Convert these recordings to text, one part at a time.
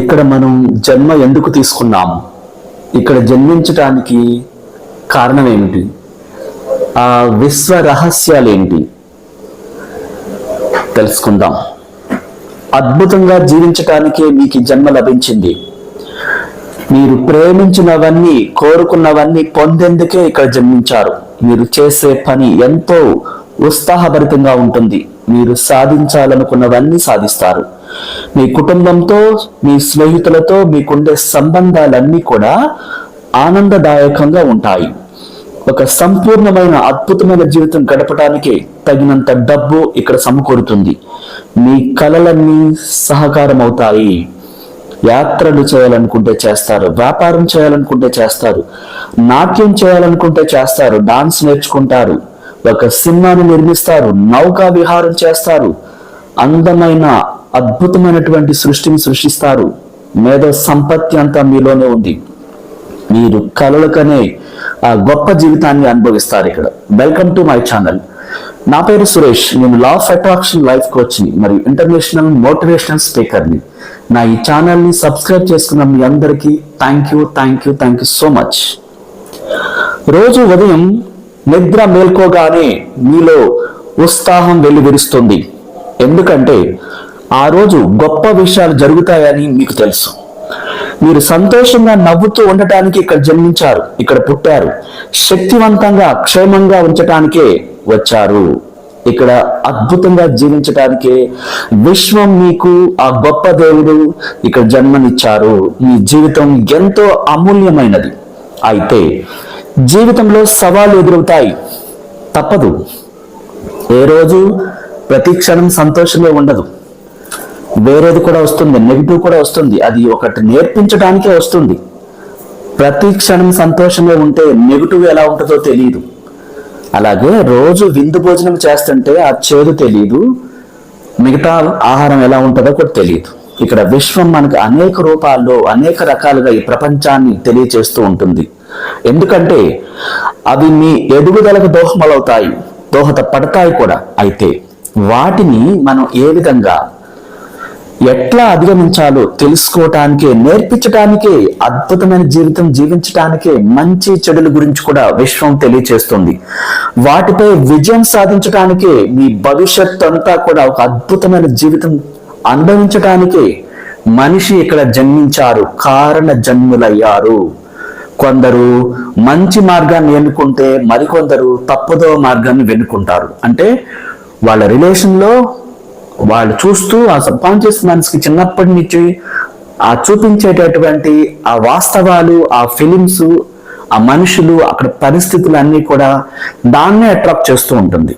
ఇక్కడ మనం జన్మ ఎందుకు తీసుకున్నాం? ఇక్కడ జన్మించటానికి కారణం ఏమిటి ఆ విశ్వ రహస్యాలు ఏంటి తెలుసుకుందాం. అద్భుతంగా జీవించటానికే మీకు జన్మ లభించింది. మీరు ప్రేమించినవన్నీ కోరుకున్నవన్నీ పొందేందుకే ఇక్కడ జన్మించారు. మీరు చేసే పని ఎంతో ఉత్సాహభరితంగా ఉంటుంది. మీరు సాధించాలనుకున్నవన్నీ సాధిస్తారు. మీ కుటుంబంతో మీ స్నేహితులతో మీకుండే సంబంధాలన్నీ కూడా ఆనందదాయకంగా ఉంటాయి. ఒక సంపూర్ణమైన అద్భుతమైన జీవితం గడపడానికి తగినంత డబ్బు ఇక్కడ సమకూరుతుంది. మీ కలలన్నీ సహకారం అవుతాయి యాత్రలు చేయాలనుకుంటే చేస్తారు వ్యాపారం చేయాలనుకుంటే చేస్తారు నాట్యం చేయాలనుకుంటే చేస్తారు డాన్స్ నేర్చుకుంటారు ఒక సినిమాను నిర్మిస్తారు నౌకా విహారం చేస్తారు అందమైన అద్భుతమైనటువంటి సృష్టిని సృష్టిస్తారు. మేధో సంపత్తి అంతా మీలోనే ఉంది. మీరు కలలకనే ఆ గొప్ప జీవితాన్ని అనుభవిస్తారు ఇక్కడ. వెల్కమ్ టు మై ఛానల్ నా పేరు సురేష్. నేను లా ఆఫ్ అట్రాక్షన్ లైఫ్ కోచ్ని మరియు ఇంటర్నేషనల్ మోటివేషనల్ స్పీకర్ని నా. ఈ ఛానల్ని సబ్స్క్రైబ్ చేసుకున్న మీ అందరికీ thank you thank you thank you so much రోజు ఉదయం నిద్ర మేల్కోగానే మీలో ఉత్సాహం వెల్లివిరుస్తుంది ఎందుకంటే ఆ రోజు గొప్ప విషయాలు జరుగుతాయని మీకు తెలుసు. మీరు సంతోషంగా నవ్వుతూ ఉండటానికి ఇక్కడ జన్మించారు ఇక్కడ పుట్టారు. శక్తివంతంగా క్షేమంగా ఉంచటానికే వచ్చారు. ఇక్కడ అద్భుతంగా జీవించటానికే విశ్వం మీకు ఆ గొప్ప దేవుడు ఇక్కడ జన్మనిచ్చారు. మీ జీవితం ఎంతో అమూల్యమైనది. అయితే జీవితంలో సవాలు ఎదురవుతాయి. తప్పదు. ఏ రోజు? ప్రతి క్షణం సంతోషంగా ఉండదు. వేరేది కూడా వస్తుంది నెగిటివ్ కూడా వస్తుంది. అది ఒకటి నేర్పించడానికే వస్తుంది. ప్రతి క్షణం సంతోషంగా ఉంటే నెగిటివ్ ఎలా ఉంటుందో తెలియదు అలాగే రోజు విందు భోజనం చేస్తుంటే ఆ చేదు తెలియదు మిగతా ఆహారం ఎలా ఉంటుందో కూడా తెలియదు ఇక్కడ విశ్వం మనకి అనేక రూపాల్లో అనేక రకాలుగా ఈ ప్రపంచాన్ని తెలియచేస్తూ ఉంటుంది. ఎందుకంటే అవి మీ ఎదుగుదలకు దోహమలవుతాయి దోహదపడతాయి కూడా. అయితే వాటిని మనం ఏ విధంగా ఎట్లా అధిగమించాలో తెలుసుకోవటానికే నేర్పించటానికే అద్భుతమైన జీవితం జీవించటానికే మంచి చెడుల గురించి కూడా విశ్వం తెలియచేస్తుంది. వాటిపై విజయం సాధించటానికే మీ భవిష్యత్ అంతా కూడా ఒక అద్భుతమైన జీవితం అనుభవించటానికే మనిషి ఇక్కడ జన్మించారు కారణ జన్ములయ్యారు కొందరు మంచి మార్గాన్ని ఎన్నుకుంటే మరికొందరు తప్పుదో మార్గాన్ని వెన్నుకుంటారు. అంటే వాళ్ళ రిలేషన్లో వాళ్ళు చూస్తూ ఆ సబ్కాన్షియస్ మనసుకి చిన్నప్పటి నుంచి ఆ చూపించేటటువంటి ఆ వాస్తవాలు ఆ ఫిలిమ్స్ ఆ మనుషులు అక్కడ పరిస్థితులు అన్నీ కూడా దాన్నే అట్రాక్ట్ చేస్తూ ఉంటుంది.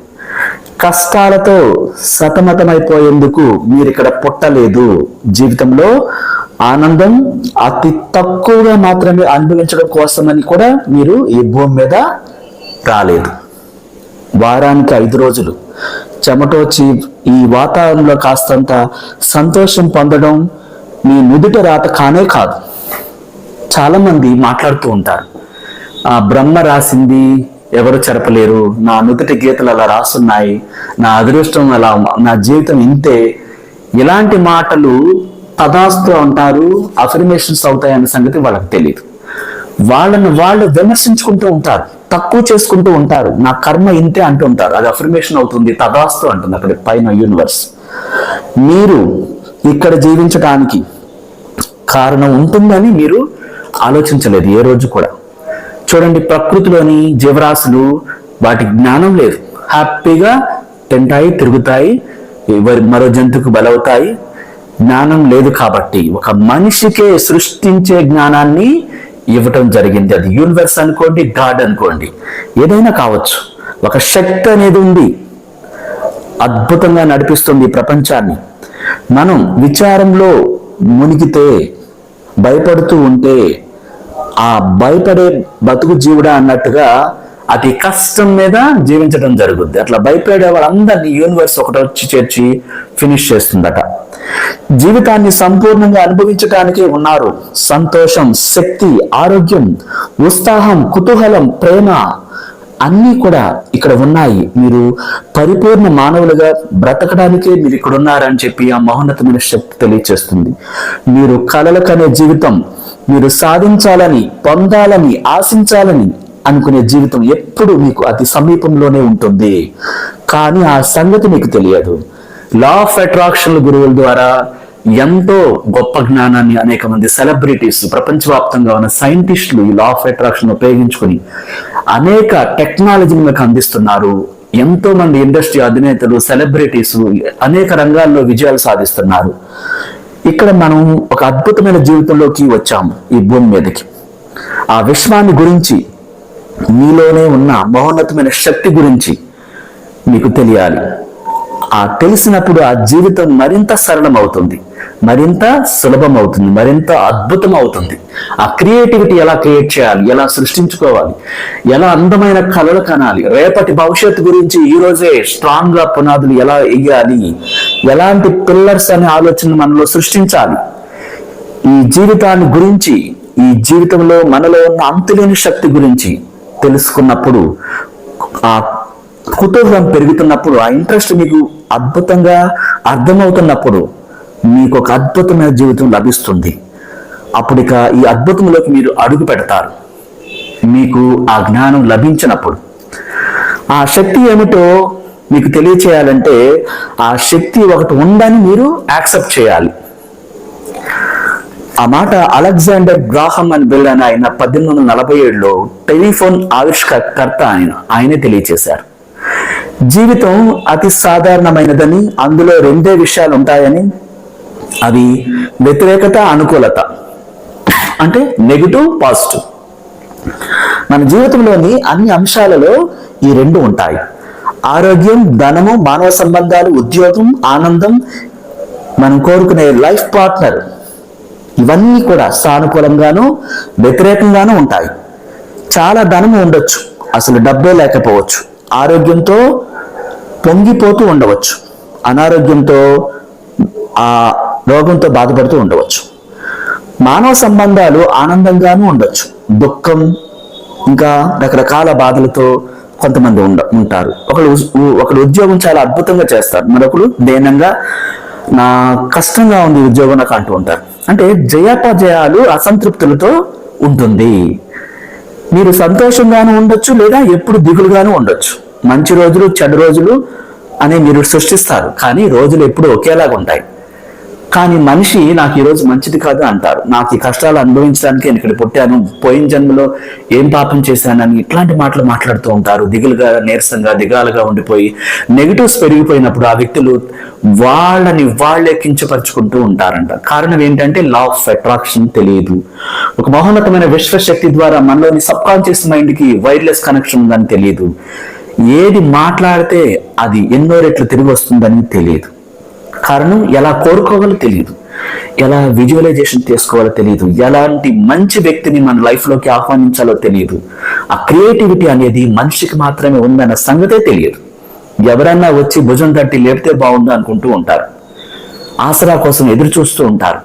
కష్టాలతో సతమతమైపోయేందుకు మీరు ఇక్కడ పుట్టలేదు. జీవితంలో ఆనందం అతి తక్కువగా మాత్రమే అనుభవించడం కోసమని కూడా మీరు ఈ భూమి మీద రాలేదు. వారానికి ఐదు రోజులు. చెమటోచి ఈ వాతావరణంలో కాస్తంత సంతోషం పొందడం మీ నుదుట రాత కానే కాదు. చాలా మంది మాట్లాడుతూ ఉంటారు. ఆ బ్రహ్మ రాసింది ఎవరు చెరపలేరు? నా నుదుటి గీతలు అలా రాసున్నాయి నా అదృష్టం అలా నా జీవితం ఇంతే. ఇలాంటి మాటలు తదాస్తు అంటారు అఫర్మేషన్స్ అవుతాయన్న సంగతి వాళ్ళకి తెలియదు వాళ్ళను వాళ్ళు విమర్శించుకుంటూ ఉంటారు. తక్కువ చేసుకుంటూ ఉంటారు. నా కర్మ ఇంతే అంటూ ఉంటారు. అది అఫర్మేషన్ అవుతుంది తదాస్తు అంటుంది అక్కడ పైన యూనివర్స్ మీరు ఇక్కడ జీవించడానికి కారణం ఉంటుందని మీరు ఆలోచించలేదు ఏ రోజు కూడా. చూడండి ప్రకృతిలోని జీవరాశులు వాటి జ్ఞానం లేదు. హ్యాపీగా తింటాయి తిరుగుతాయి ఎవరి మరో జంతువుకు బలవుతాయి. జ్ఞానం లేదు కాబట్టి ఒక మనిషికే సృష్టించే జ్ఞానాన్ని ఇవ్వటం జరిగింది. అది యూనివర్స్ అనుకోండి గాడ్ అనుకోండి. ఏదైనా కావచ్చు. ఒక శక్తి అనేది ఉంది. అద్భుతంగా నడిపిస్తుంది ప్రపంచాన్ని. మనం విచారంలో మునిగితే భయపడుతూ ఉంటే ఆ భయపడే బతుకు జీవుడా అన్నట్టుగా అతి కష్టం మీద జీవించడం జరుగుద్ది. అట్లా భయపడే వాళ్ళందరినీ యూనివర్స్ ఒకటి వచ్చి చేర్చి ఫినిష్ చేస్తుందట. జీవితాన్ని సంపూర్ణంగా అనుభవించటానికి ఉన్నారు. సంతోషం శక్తి ఆరోగ్యం ఉత్సాహం కుతూహలం ప్రేమ అన్నీ కూడా ఇక్కడ ఉన్నాయి. మీరు పరిపూర్ణ మానవులుగా బ్రతకడానికే మీరు ఇక్కడ ఉన్నారని చెప్పి ఆ మహోన్నతమైన శక్తి తెలియచేస్తుంది. మీరు కలలకనే జీవితం మీరు సాధించాలని పొందాలని ఆశించాలని అనుకునే జీవితం ఎప్పుడు మీకు అతి సమీపంలోనే ఉంటుంది. కానీ ఆ సంగతి మీకు తెలియదు. లా ఆఫ్ అట్రాక్షన్ల గురువుల ద్వారా ఎంతో గొప్ప జ్ఞానాన్ని అనేక మంది సెలబ్రిటీస్ ప్రపంచవ్యాప్తంగా ఉన్న సైంటిస్టులు ఈ లా ఆఫ్ అట్రాక్షన్ ఉపయోగించుకుని అనేక టెక్నాలజీని మీకు అందిస్తున్నారు. ఎంతో మంది ఇండస్ట్రీ అధినేతలు సెలబ్రిటీస్ అనేక రంగాల్లో విజయాలు సాధిస్తున్నారు. ఇక్కడ మనం ఒక అద్భుతమైన జీవితంలోకి వచ్చాము ఈ భూమి మీదకి. ఆ విశ్వాన్ని గురించి మీలోనే ఉన్న మహోన్నతమైన శక్తి గురించి మీకు తెలియాలి. ఆ తెలిసినప్పుడు ఆ జీవితం మరింత సరళం అవుతుంది మరింత సులభం అవుతుంది మరింత అద్భుతం అవుతుంది ఆ క్రియేటివిటీ ఎలా క్రియేట్ చేయాలి ఎలా సృష్టించుకోవాలి ఎలా అందమైన కళలు కనాలి రేపటి భవిష్యత్తు గురించి ఈ రోజే స్ట్రాంగ్గా పునాదులు ఎలా వేయాలి ఎలాంటి పిల్లర్స్ అనే ఆలోచన మనలో సృష్టించాలి. ఈ జీవితాన్ని గురించి ఈ జీవితంలో మనలో ఉన్న అంతులేని శక్తి గురించి తెలుసుకున్నప్పుడు ఆ కుతూహలం పెరుగుతున్నప్పుడు ఆ ఇంట్రెస్ట్ మీకు అద్భుతంగా అర్థమవుతున్నప్పుడు మీకు ఒక అద్భుతమైన జీవితం లభిస్తుంది. అప్పుడు ఇక ఈ అద్భుతంలోకి మీరు అడుగు పెడతారు. మీకు ఆ జ్ఞానం లభించినప్పుడు. ఆ శక్తి ఏమిటో మీకు తెలియచేయాలంటే ఆ శక్తి ఒకటి ఉందని మీరు యాక్సెప్ట్ చేయాలి. ఆ మాట అలెగ్జాండర్ గ్రాహం అని పిల్లని ఆయన పద్దెనిమిది వందల నలభై ఏడులో టెలిఫోన్ ఆవిష్కర్త ఆయన ఆయనే తెలియచేశారు. జీవితం అతి సాధారణమైనదని అందులో రెండే విషయాలు ఉంటాయని అవి వ్యతిరేకత అనుకూలత. అంటే నెగిటివ్ పాజిటివ్. మన జీవితంలోని అన్ని అంశాలలో ఈ రెండు ఉంటాయి. ఆరోగ్యం ధనము మానవ సంబంధాలు ఉద్యోగం ఆనందం మనం కోరుకునే లైఫ్ పార్ట్నర్. ఇవన్నీ కూడా సానుకూలంగాను వ్యతిరేకంగాను ఉంటాయి. చాలా ధనము ఉండొచ్చు. అసలు డబ్బే లేకపోవచ్చు. ఆరోగ్యంతో పొంగిపోతూ ఉండవచ్చు. అనారోగ్యంతో ఆ రోగంతో బాధపడుతూ ఉండవచ్చు. మానవ సంబంధాలు ఆనందంగాను ఉండొచ్చు. దుఃఖం ఇంకా రకరకాల బాధలతో కొంతమంది ఉండ ఉంటారు. ఒకడు ఒకడు ఉద్యోగం చాలా అద్భుతంగా చేస్తారు. మరొకడు దేనంగా నా కష్టంగా ఉంది ఉద్యోగం నాకు అంటూ ఉంటారు. అంటే జయాపజయాలు అసంతృప్తులతో ఉంటుంది. మీరు సంతోషంగాను ఉండొచ్చు లేదా ఎప్పుడు దిగులుగాను ఉండొచ్చు. మంచి రోజులు చెడు రోజులు అని మీరు సృష్టిస్తారు. కానీ రోజులు ఎప్పుడు ఒకేలాగా ఉంటాయి కానీ మనిషి నాకు ఈరోజు మంచిది కాదు అంటారు. నాకు ఈ కష్టాలు అనుభవించడానికి నేను ఇక్కడ పుట్టాను. పోయిన జన్మలో ఏం పాపం చేశానని ఇట్లాంటి మాటలు మాట్లాడుతూ ఉంటారు. దిగులుగా నీరసంగా దిగాలుగా ఉండిపోయి నెగిటివ్స్ పెరిగిపోయినప్పుడు ఆ వ్యక్తులు వాళ్ళని వాళ్ళే కించపరుచుకుంటూ ఉంటారంట. కారణం ఏంటంటే లా ఆఫ్ అట్రాక్షన్ తెలియదు. ఒక మహోన్నతమైన విశ్వశక్తి ద్వారా మనలోని సబ్ కాన్షియస్ మైండ్కి వైర్లెస్ కనెక్షన్ ఉందని తెలియదు. ఏది మాట్లాడితే అది ఎన్నో రెట్లు తిరిగి వస్తుందని తెలియదు. కారణం ఎలా కోరుకోవాలో తెలియదు ఎలా విజువలైజేషన్ చేసుకోవాలో తెలియదు ఎలాంటి మంచి వ్యక్తిని మన లైఫ్లోకి ఆహ్వానించాలో తెలియదు ఆ క్రియేటివిటీ అనేది మనిషికి మాత్రమే ఉందన్న సంగతే తెలియదు. ఎవరన్నా వచ్చి భుజం తట్టి లేపితే బాగుండు అనుకుంటూ ఉంటారు. ఆసరా కోసం ఎదురు చూస్తూ ఉంటారు.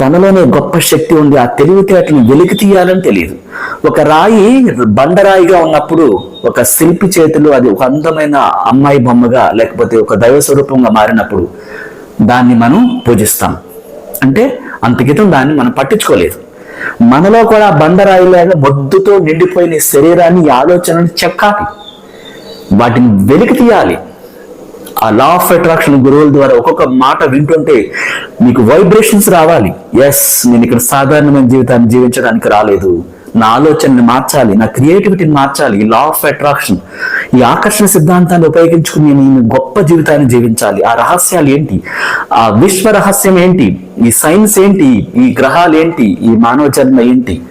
తనలోనే గొప్ప శక్తి ఉంది ఆ తెలివితేటను వెలికి తీయాలని తెలియదు ఒక రాయి బండరాయిగా ఉన్నప్పుడు ఒక శిల్పి చేతిలో అది ఒక అందమైన అమ్మాయి బొమ్మగా లేకపోతే ఒక దైవ స్వరూపంగా మారినప్పుడు దాన్ని మనం పూజిస్తాం. అంటే అంతకితం దాన్ని మనం పట్టించుకోలేదు. మనలో కూడా బండరాయిలాగా మొద్దుతో నిండిపోయిన శరీరాన్ని ఆలోచనని చెక్కాలి. వాటిని వెలికి తీయాలి. ఆ లా ఆఫ్ అట్రాక్షన్ గురువుల ద్వారా ఒక్కొక్క మాట వింటుంటే మీకు వైబ్రేషన్స్ రావాలి. ఎస్ నేను ఇక్కడ సాధారణమైన జీవితాన్ని జీవించడానికి రాలేదు. నా ఆలోచనని మార్చాలి నా క్రియేటివిటీని మార్చాలి ఈ లా ఆఫ్ అట్రాక్షన్ ఈ ఆకర్షణ సిద్ధాంతాన్ని ఉపయోగించుకుని నేను గొప్ప జీవితాన్ని జీవించాలి. ఆ రహస్యాలు ఏంటి? ఆ విశ్వ రహస్యం ఏంటి? ఈ సైన్స్ ఏంటి? ఈ గ్రహాలు ఏంటి? ఈ మానవ జన్మ ఏంటి?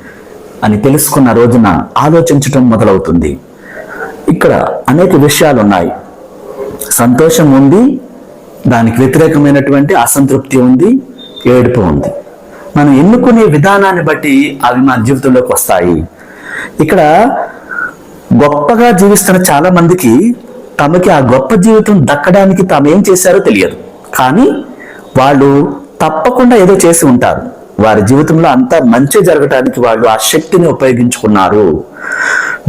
అని తెలుసుకున్న రోజున ఆలోచించటం మొదలవుతుంది. ఇక్కడ అనేక విషయాలు ఉన్నాయి. సంతోషం ఉంది దానికి వ్యతిరేకమైనటువంటి అసంతృప్తి ఉంది ఏడుపు ఉంది. మనం ఎన్నుకునే విధానాన్ని బట్టి అవి మన జీవితంలోకి వస్తాయి. ఇక్కడ గొప్పగా జీవిస్తున్న చాలా మందికి తమకి ఆ గొప్ప జీవితం దక్కడానికి తాము ఏం చేశారో తెలియదు. కానీ వాళ్ళు తప్పకుండా ఏదో చేసి ఉంటారు. వారి జీవితంలో అంతా మంచి జరగటానికి వాళ్ళు ఆ శక్తిని ఉపయోగించుకున్నారు.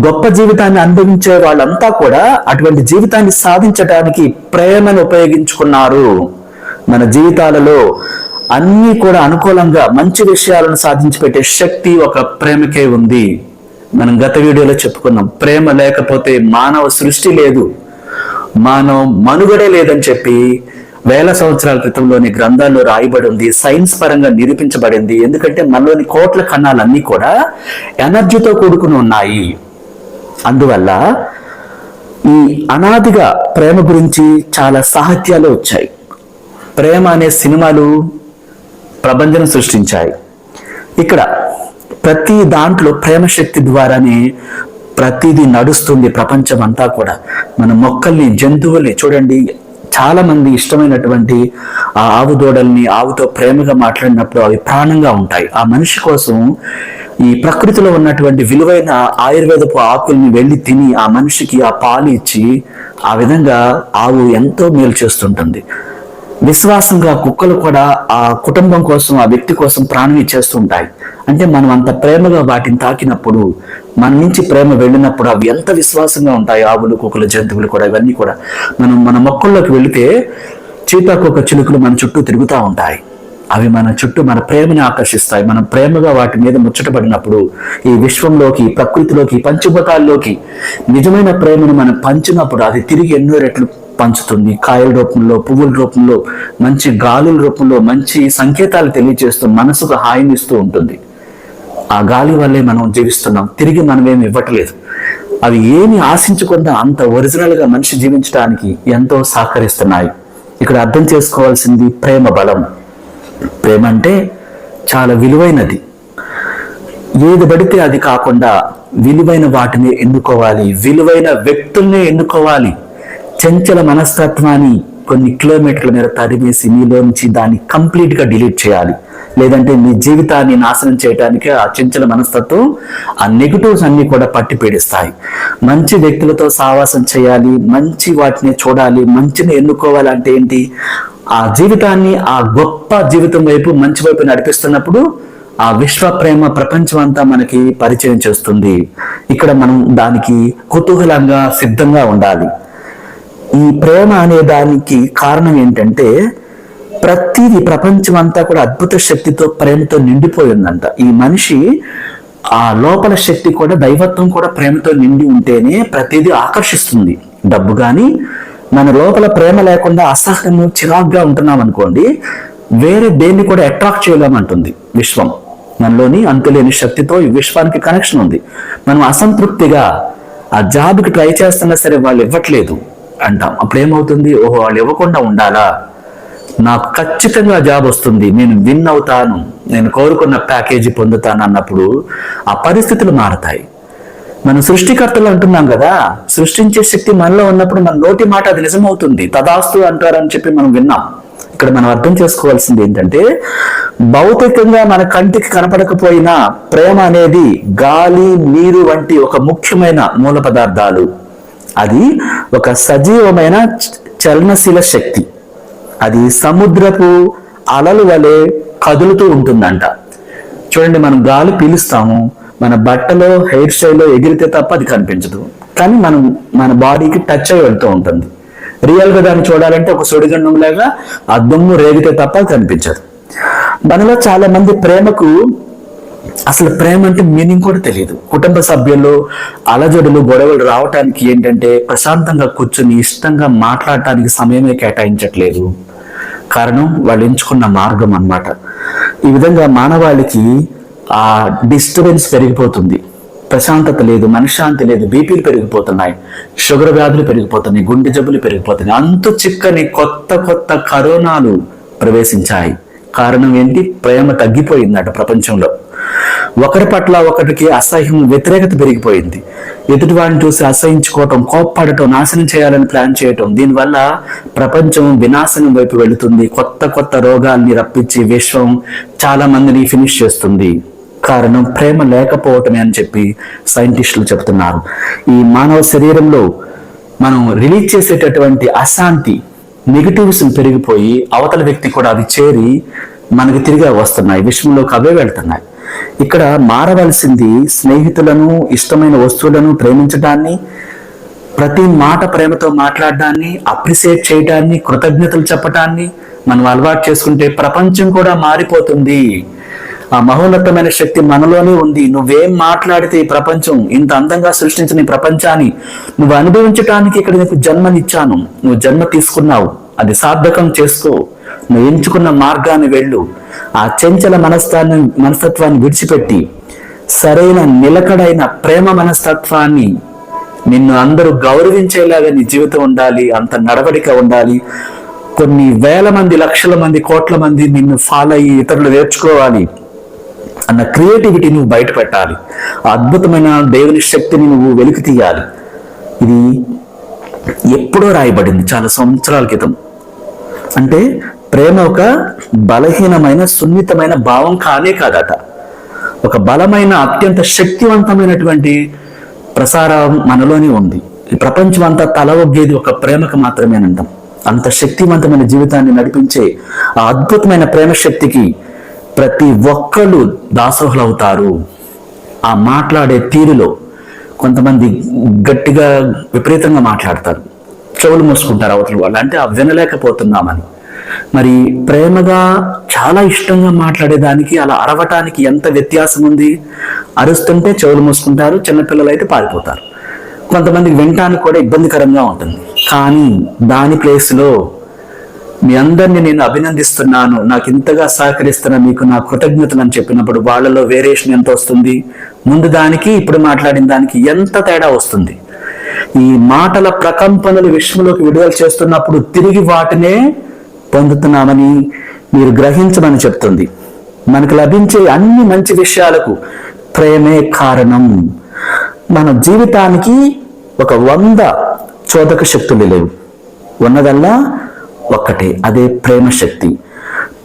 గొప్ప జీవితాన్ని అనుభవించే వాళ్ళంతా కూడా అటువంటి జీవితాన్ని సాధించడానికి ప్రేమను ఉపయోగించుకున్నారు. మన జీవితాలలో అన్నీ కూడా అనుకూలంగా మంచి విషయాలను సాధించి పెట్టే శక్తి ఒక ప్రేమకే ఉంది. మనం గత వీడియోలో చెప్పుకున్నాం ప్రేమ లేకపోతే మానవ సృష్టి లేదు. మానవ మనుగడే లేదని చెప్పి వేల సంవత్సరాల క్రితంలోని గ్రంథాల్లో రాయబడి ఉంది సైన్స్ పరంగా నిరూపించబడింది ఎందుకంటే మనలోని కోట్ల కణాలన్నీ కూడా ఎనర్జీతో కూడుకుని ఉన్నాయి. అందువల్ల ఈ అనాదిగా ప్రేమ గురించి చాలా సాహిత్యాలు వచ్చాయి. ప్రేమ అనే సినిమాలు ప్రబంధం సృష్టించాయి. ఇక్కడ ప్రతి దాంట్లో ప్రేమ శక్తి ద్వారానే ప్రతిదీ నడుస్తుంది ప్రపంచం అంతా కూడా. మన మొక్కల్ని జంతువుల్ని చూడండి. చాలా మంది ఇష్టమైనటువంటి ఆ ఆవు దూడల్ని ఆవుతో ప్రేమగా మాట్లాడినప్పుడు అవి ప్రాణంగా ఉంటాయి. ఆ మనిషి కోసం ఈ ప్రకృతిలో ఉన్నటువంటి విలువైన ఆయుర్వేదపు ఆకుల్ని వెళ్ళి తిని ఆ మనిషికి ఆ పాలు ఇచ్చి ఆ విధంగా ఆవు ఎంతో మేలు చేస్తుంటుంది. విశ్వాసంగా కుక్కలు కూడా ఆ కుటుంబం కోసం ఆ వ్యక్తి కోసం ప్రాణం ఇచ్చేస్తుంటాయి. అంటే మనం అంత ప్రేమగా వాటిని తాకినప్పుడు మన నుంచి ప్రేమ వెళ్ళినప్పుడు అవి ఎంత విశ్వాసంగా ఉంటాయి? ఆవులు కుక్కలు జంతువులు కూడా ఇవన్నీ కూడా మనం మన మొక్కల్లోకి వెళితే చీతాకొక చిలుకలు మన చుట్టూ తిరుగుతూ ఉంటాయి. అవి మన చుట్టూ మన ప్రేమని ఆకర్షిస్తాయి. మనం ప్రేమగా వాటి మీద ముచ్చటపడినప్పుడు ఈ విశ్వంలోకి ప్రకృతిలోకి పంచభూతాల్లోకి నిజమైన ప్రేమను మనం పంచినప్పుడు అది తిరిగి ఎన్నో రెట్లు పంచుతుంది. కాయల రూపంలో పువ్వుల రూపంలో మంచి గాలుల రూపంలో మంచి సంకేతాలు తెలియజేస్తూ మనసుకు హాయినిస్తూ ఉంటుంది. ఆ గాలి వల్లే మనం జీవిస్తున్నాం. తిరిగి మనమేమి ఇవ్వట్లేదు. అవి ఏమి ఆశించకుండా అంత ఒరిజినల్గా మనిషి జీవించడానికి ఎంతో సహకరిస్తున్నాయి. ఇక్కడ అర్థం చేసుకోవాల్సింది ప్రేమ బలం. ప్రేమ అంటే చాలా విలువైనది. ఏది పడితే అది కాకుండా విలువైన వాటిని ఎన్నుకోవాలి. విలువైన వ్యక్తుల్ని ఎన్నుకోవాలి. చంచల మనస్తత్వాన్ని కొన్ని కిలోమీటర్ల మేర తరిమేసి మీలో నుంచి దాన్ని కంప్లీట్గా డిలీట్ చేయాలి. లేదంటే మీ జీవితాన్ని నాశనం చేయడానికి ఆ చంచల మనస్తత్వం ఆ నెగిటివ్స్ అన్ని కూడా పట్టి పీడిస్తాయి. మంచి వ్యక్తులతో సావాసం చేయాలి మంచి వాటిని చూడాలి మంచిని ఎన్నుకోవాలంటే ఏంటి? ఆ జీవితాన్ని ఆ గొప్ప జీవితం వైపు మంచి వైపు నడిపిస్తున్నప్పుడు ఆ విశ్వ ప్రేమ ప్రపంచం అంతా మనకి పరిచయం చేస్తుంది. ఇక్కడ మనం దానికి కుతూహలంగా సిద్ధంగా ఉండాలి. ఈ ప్రేమ అనే దానికి కారణం ఏంటంటే ప్రతిదీ ప్రపంచం అంతా కూడా అద్భుత శక్తితో ప్రేమతో నిండిపోయి ఉందంట. ఈ మనిషి ఆ లోపల శక్తి కూడా దైవత్వం కూడా ప్రేమతో నిండి ఉంటేనే ప్రతిదీ ఆకర్షిస్తుంది. డబ్బు కానీ మన లోపల ప్రేమ లేకుండా అసహ్యం చిరాగ్గా ఉంటున్నాం అనుకోండి వేరే దేన్ని కూడా అట్రాక్ట్ చేయలేమంటుంది విశ్వం. మనలోని అంతులేని శక్తితో ఈ విశ్వానికి కనెక్షన్ ఉంది. మనం అసంతృప్తిగా ఆ జాబ్కి ట్రై చేస్తున్నా సరే వాళ్ళు ఇవ్వట్లేదు. అంటాం. అప్పుడు ఏమవుతుంది ఓహో వాళ్ళు ఇవ్వకుండా ఉండాలా? నాకు ఖచ్చితంగా జాబ్ వస్తుంది. నేను విన్ అవుతాను. నేను కోరుకున్న ప్యాకేజీ పొందుతాను అన్నప్పుడు ఆ పరిస్థితులు మారతాయి. మనం సృష్టికర్తలు అంటున్నాం కదా? సృష్టించే శక్తి మనలో ఉన్నప్పుడు మన నోటి మాట అది నిజమవుతుంది. తదాస్తు అంటారని చెప్పి మనం విన్నాం. ఇక్కడ మనం అర్థం చేసుకోవాల్సింది ఏంటంటే భౌతికంగా మన కంటికి కనపడకపోయినా ప్రేమ అనేది గాలి నీరు వంటి ఒక ముఖ్యమైన మూల పదార్థాలు. అది ఒక సజీవమైన చలనశీల శక్తి. అది సముద్రపు అలలు వలె కదులుతూ ఉంటుందంట. చూడండి మనం గాలి పీలుస్తాము మన బట్టలో హెయిర్ స్టైల్లో ఎగిరితే తప్ప అది కనిపించదు. కానీ మనం మన బాడీకి టచ్ అయి వెళ్తూ ఉంటుంది. రియల్గా దాన్ని చూడాలంటే ఒక సుడిగండం లాగా ఆ దుమ్ము రేగితే తప్ప అది కనిపించదు. మనలో చాలా మంది ప్రేమకు అసలు ప్రేమ అంటే మీనింగ్ కూడా తెలియదు కుటుంబ సభ్యులు అలజడులు గొడవలు రావటానికి ఏంటంటే ప్రశాంతంగా కూర్చొని ఇష్టంగా మాట్లాడటానికి సమయమే కేటాయించట్లేదు. కారణం వాళ్ళు ఎంచుకున్న మార్గం అన్నమాట. ఈ విధంగా మానవాళికి ఆ డిస్టర్బెన్స్ పెరిగిపోతుంది. ప్రశాంతత లేదు మనశ్శాంతి లేదు బీపీలు పెరిగిపోతున్నాయి షుగర్ వ్యాధులు పెరిగిపోతున్నాయి గుండె జబ్బులు పెరిగిపోతున్నాయి. అంతు చిక్కని కొత్త కొత్త కరోనాలు ప్రవేశించాయి. కారణం ఏంటి? ప్రేమ తగ్గిపోయిందట ప్రపంచంలో. ఒకరి పట్ల ఒకరికి అసహ్యం వ్యతిరేకత పెరిగిపోయింది. ఎదుటి వాడిని చూసి అసహించుకోవటం కోప్పడటం నాశనం చేయాలని ప్లాన్ చేయటం దీనివల్ల ప్రపంచం వినాశనం వైపు వెళుతుంది. కొత్త కొత్త రోగాల్ని రప్పించి విశ్వం చాలా మందిని ఫినిష్ చేస్తుంది. కారణం ప్రేమ లేకపోవటమే అని చెప్పి సైంటిస్టులు చెబుతున్నారు. ఈ మానవ శరీరంలో మనం రిలీజ్ చేసేటటువంటి అశాంతి నెగిటివ్స్ పెరిగిపోయి అవతల వ్యక్తి కూడా అది చేరి మనకి తిరిగి వస్తున్నాయి. విశ్వంలోకి అవే వెళ్తున్నాయి. ఇక్కడ మారవలసింది స్నేహితులను ఇష్టమైన వస్తువులను ప్రేమించడాన్ని ప్రతి మాట ప్రేమతో మాట్లాడడాన్ని అప్రిసియేట్ చేయడాన్ని కృతజ్ఞతలు చెప్పటాన్ని మనం అలవాటు చేసుకుంటే ప్రపంచం కూడా మారిపోతుంది. ఆ మహోన్నతమైన శక్తి మనలోనే ఉంది. నువ్వేం మాట్లాడితే ఈ ప్రపంచం ఇంత అందంగా సృష్టించిన ఈ ప్రపంచాన్ని నువ్వు అనుభవించటానికి ఇక్కడ నీకు జన్మనిచ్చాను. నువ్వు జన్మ తీసుకున్నావు. అది సార్థకం చేసుకో. నువ్వు ఎంచుకున్న మార్గాన్ని వెళ్ళు. ఆ చెంచల మనస్తాన్ని మనస్తత్వాన్ని విడిచిపెట్టి సరైన నిలకడైన ప్రేమ మనస్తత్వాన్ని నిన్ను అందరూ గౌరవించేలాగా నీ జీవితం ఉండాలి అంత నడవడిక ఉండాలి. కొన్ని వేల మంది లక్షల మంది కోట్ల మంది నిన్ను ఫాలో అయ్యి ఇతరులు నేర్చుకోవాలి అన్న క్రియేటివిటీ నువ్వు బయట పెట్టాలి అద్భుతమైన దేవుని శక్తిని నువ్వు వెలికి తీయాలి. ఇది ఎప్పుడో రాయబడింది చాలా సంవత్సరాల క్రితం. అంటే ప్రేమ ఒక బలహీనమైన సున్నితమైన భావం కానే కాదట. ఒక బలమైన అత్యంత శక్తివంతమైనటువంటి ప్రసారం మనలోనే ఉంది. ఈ ప్రపంచం అంతా తల ఒగ్గేది ఒక ప్రేమకు మాత్రమేనంటాం. అంత శక్తివంతమైన జీవితాన్ని నడిపించే ఆ అద్భుతమైన ప్రేమ శక్తికి ప్రతి ఒక్కళ్ళు దాసోహులవుతారు. ఆ మాట్లాడే తీరులో కొంతమంది గట్టిగా విపరీతంగా మాట్లాడతారు. చెవులు మూసుకుంటారు అవతల వాళ్ళు. అంటే ఆ వినలేకపోతున్నామని. మరి ప్రేమగా చాలా ఇష్టంగా మాట్లాడేదానికి అలా అరవటానికి ఎంత వ్యత్యాసం ఉంది అరుస్తుంటే చెవులు మూసుకుంటారు చిన్నపిల్లలు అయితే పారిపోతారు. కొంతమందికి వినటానికి కూడా ఇబ్బందికరంగా ఉంటుంది. కానీ దాని ప్లేస్లో మీ అందరిని నేను అభినందిస్తున్నాను. నాకు ఇంతగా సహకరిస్తున్న మీకు నా కృతజ్ఞతలు అని చెప్పినప్పుడు వాళ్ళలో వేరియేషన్ ఎంత వస్తుంది? ముందు దానికి ఇప్పుడు మాట్లాడిన దానికి ఎంత తేడా వస్తుంది? ఈ మాటల ప్రకంపనలు విశ్వంలోకి విడుదల చేస్తున్నప్పుడు తిరిగి వాటినే పొందుతున్నామని మీరు గ్రహించమని చెప్తుంది. మనకు లభించే అన్ని మంచి విషయాలకు ప్రేమే కారణం. మన జీవితానికి ఒక వంద చోదక శక్తులు లేవు. ఉన్నదల్లా ఒక్కటే అదే ప్రేమ శక్తి.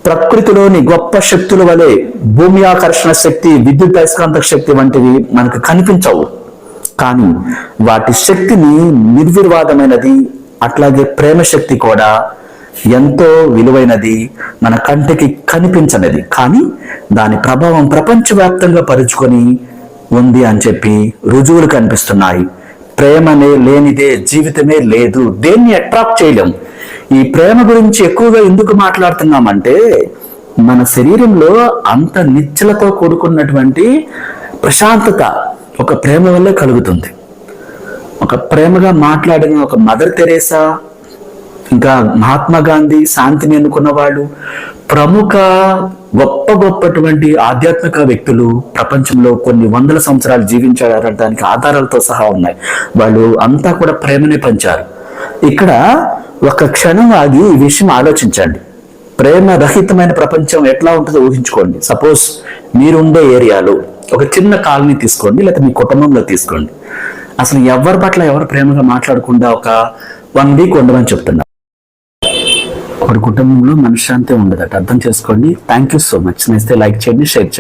ప్రకృతిలోని గొప్ప శక్తుల వలె భూమి ఆకర్షణ శక్తి విద్యుత్ అయస్కాంత శక్తి వంటివి మనకు కనిపించవు. కానీ వాటి శక్తిని నిర్విర్వాదమైనది అట్లాగే ప్రేమ శక్తి కూడా ఎంతో విలువైనది మన కంటికి కనిపించనిది. కానీ దాని ప్రభావం ప్రపంచవ్యాప్తంగా పరుచుకొని ఉంది అని చెప్పి రుజువులు కనిపిస్తున్నాయి. ప్రేమనే లేనిదే జీవితమే లేదు. దేన్ని అట్రాక్ట్ చేయలేం. ఈ ప్రేమ గురించి ఎక్కువగా ఎందుకు మాట్లాడుతున్నామంటే మన శరీరంలో అంత నిచ్చలతో కూడుకున్నటువంటి ప్రశాంతత ఒక ప్రేమ వల్లే కలుగుతుంది. ఒక ప్రేమగా మాట్లాడిన ఒక మదర్ తెరేసా ఇంకా మహాత్మా గాంధీ శాంతిని ఎన్నుకున్న వాళ్ళు ప్రముఖ గొప్ప గొప్పటువంటి ఆధ్యాత్మిక వ్యక్తులు ప్రపంచంలో కొన్ని వందల సంవత్సరాలు జీవించారనడానికి ఆధారాలతో సహా ఉన్నాయి. వాళ్ళు అంతా కూడా ప్రేమనే పంచారు. ఇక్కడ ఒక క్షణం ఆగి ఈ విషయం ఆలోచించండి. ప్రేమ రహితమైన ప్రపంచం ఎట్లా ఉంటుందో ఊహించుకోండి. సపోజ్ మీరుండే ఏరియాలో ఒక చిన్న కాలనీ తీసుకోండి లేకపోతే మీ కుటుంబంలో తీసుకోండి. అసలు ఎవరి పట్ల ఎవరు ప్రేమగా మాట్లాడకుండా ఒక వన్ వీక్ ఉండమని చెప్తున్నారు. ఒకటి కుటుంబంలో మనశ్శాంతి ఉండదట. అర్థం చేసుకోండి. థ్యాంక్ యూ సో మచ్ నేస్తే లైక్ చేయండి షేర్ చేయండి.